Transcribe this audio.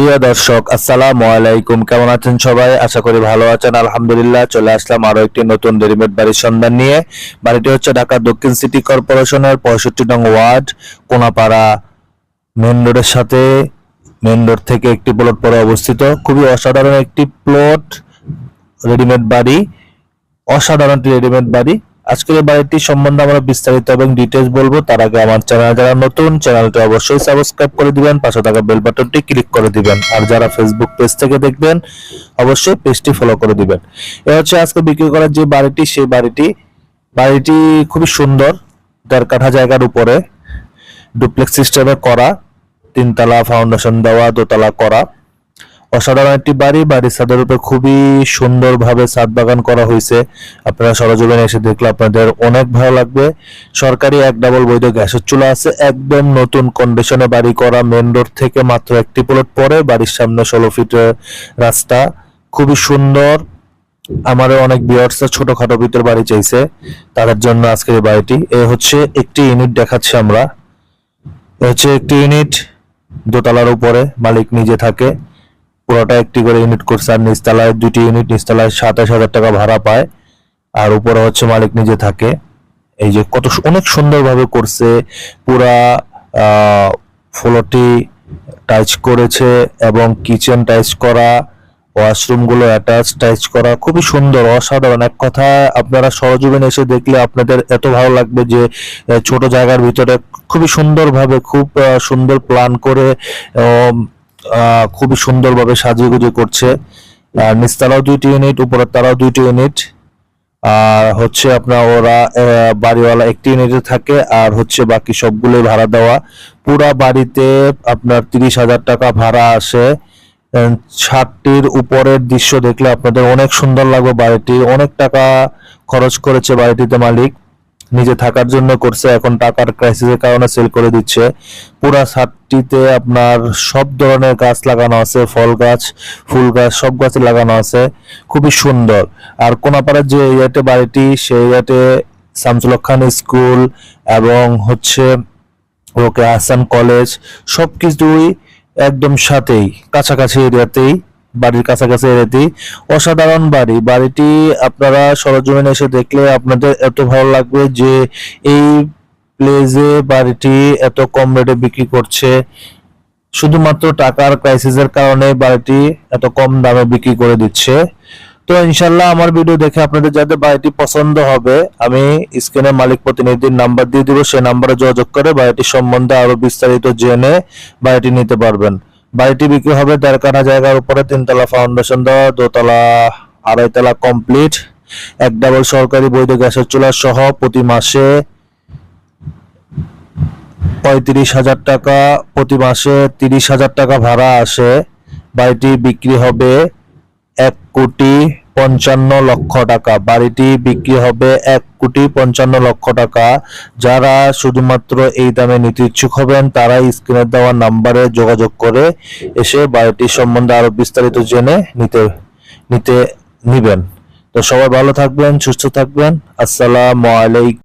প্রিয় দর্শক, আসসালামু আলাইকুম। কেমন আছেন সবাই? আশা করি ভালো আছেন। আলহামদুলিল্লাহ, চলে আসলাম আরও একটি নতুন রেডিমেড বাড়ির সন্ধান নিয়ে। বাড়িটি হচ্ছে ঢাকা দক্ষিণ সিটি কর্পোরেশনের পঁয়ষট্টি নং ওয়ার্ড, কোনাপাড়া মেন রোডের সাথে। মেন রোড থেকে একটি প্লট পরে অবস্থিত। খুবই অসাধারণ একটি প্লট, রেডিমেড বাড়ি। অসাধারণ রেডিমেড বাড়ি। আজকের বাড়িটি সম্বন্ধে আমরা বিস্তারিত এবং ডিটেলস বলব। তার আগে আমার চ্যানেল যারা নতুন চ্যানেলটি অবশ্যই সাবস্ক্রাইব করে দিবেন, পাশে থাকা বেল বাটনটি ক্লিক করে দিবেন। আর যারা ফেসবুক পেজ থেকে দেখবেন, অবশ্যই পেজটি ফলো করে দিবেন। এ হচ্ছে আজকে বিক্রি করার যে বাড়িটি, সেই বাড়িটি বাড়িটি খুবই সুন্দর দেড় কাঠা জায়গার উপরে ডুপ্লেক্স সিস্টেমে করা, তিনতলা ফাউন্ডেশন দেওয়া, দোতলা করা। অসাধারণ একটি বাড়ি। বাড়ির ছাদের উপরে খুবই সুন্দরভাবে ছাদ বাগান করা হয়েছে। আপনারা সরজমিনে এসে দেখলে আপনাদের অনেক ভালো লাগবে। সরকারি এক ডাবল বৈধ গ্যাসের চুলা আছে। একদম নতুন কন্ডিশনে বাড়ি করা মেন রোড থেকে মাত্র একটি প্লট পরে বাড়ির সামনে ষোলো ফিটের রাস্তা। খুবই সুন্দর। আমারও অনেক বিয়ার্স ছোটখাটো ভিতর বাড়ি চাইছে। তাদের জন্য আজকের বাড়িটি। এ হচ্ছে একটি ইউনিট দেখাচ্ছি আমরা। হচ্ছে একটি ইউনিট দোতলার উপরে মালিক নিজে থাকে। পুরোটা একটি করে ইউনিট করছে আর নিচতলায় দুটি ইউনিট নিচতলায় সাতাশ হাজার টাকা ভাড়া পায়। আর উপরে হচ্ছে মালিক নিজে থাকে। এই যে কত অনেক সুন্দরভাবে করছে। পুরা ফ্লোরটি টাচ করেছে এবং কিচেন টাচ করা ওয়াশরুমগুলো অ্যাটাচ টাচ করা। খুবই সুন্দর, অসাধারণ। এক কথা আপনারা সরজমিনে এসে দেখলে আপনাদের এত ভালো লাগবে যে, ছোট জায়গার ভিতরে খুবই সুন্দরভাবে, খুব সুন্দর প্ল্যান করে খুবই সুন্দরভাবে সাজিয়ে গুজিয়ে করছে। আর নিচতলাও দুইটি ইউনিট উপরের তারাও দুইটি ইউনিট আর হচ্ছে আপনার ওরা বাড়িওয়ালা একটি ইউনিটে থাকে, আর হচ্ছে বাকি সবগুলো ভাড়া দেওয়া। পুরা বাড়িতে আপনার তিরিশ হাজার টাকা ভাড়া আসে। ছাদটির উপরের দৃশ্য দেখলে আপনাদের অনেক সুন্দর লাগবে বাড়িটি। অনেক টাকা খরচ করেছে বাড়িটিতে মালিক। নিজে থাকার জন্য করছে, এখন টাকার ক্রাইসিসের কারণে সেল করে দিচ্ছে। পুরা ছাদটিতে আপনার সব ধরনের গাছ লাগানো আছে, ফল গাছ, ফুল গাছ, সব গাছ লাগানো আছে। খুবই সুন্দর। আর কোনাপাড়ার যে এরিয়াতে বাড়িটি, সেই এরিয়াতে শামসুল খান স্কুল এবং হচ্ছে ওকে আহসান কলেজ, সবকিছুই একদম সাথেই, কাছাকাছি এরিয়াতেই। বাড়ির কাছাকাছি এরিয়াতেই অসাধারণ বাড়ি। বাড়িটি আপনারা সরজমিনে এসে দেখলে আপনাদের এত ভালো লাগবে যে এই প্লেসে বাড়িটি এত কম রেটে বিক্রি করছে। শুধুমাত্র টাকার ক্রাইসিসের কারণে বাড়িটি এত কম দামে বিক্রি করে দিচ্ছে। তো ইনশাল্লাহ আমার ভিডিও দেখে আপনাদের যাদের বাড়িটি পছন্দ হবে, আমি স্ক্রিনে মালিক প্রতিনিধির নাম্বার দিয়ে দিব। সেই নাম্বারে যোগাযোগ করে বাড়িটি সম্বন্ধে আরও বিস্তারিত জেনে বাড়িটি নিতে পারবেন। বাড়িটি বিক্রি হবে? দেড় জায়গার উপরে তিনতলা ফাউন্ডেশন দেওয়া, দোতলা আড়াইতলা কমপ্লিট এক ডাবল সরকারি বৈধ গ্যাসের চুলা সহ প্রতি মাসে পঁয়ত্রিশ হাজার টাকা, প্রতি মাসে তিরিশ হাজার টাকা ভাড়া আসে। বাড়িটি বিক্রি হবে এক কোটি পঞ্চান্ন লক্ষ টাকা। বাড়িটি বিক্রি হবে এক কোটি পঞ্চান্ন লক্ষ টাকা। যারা শুধুমাত্র এই দামে নিতে ইচ্ছুক হবেন, তারা স্ক্রিনে দেওয়া নাম্বারে যোগাযোগ করে এসে বাড়িটি সম্বন্ধে আরও বিস্তারিত জেনে নিতে নিতে নিবেন। তো সবাই ভালো থাকবেন, সুস্থ থাকবেন। আসসালামু আলাইকুম।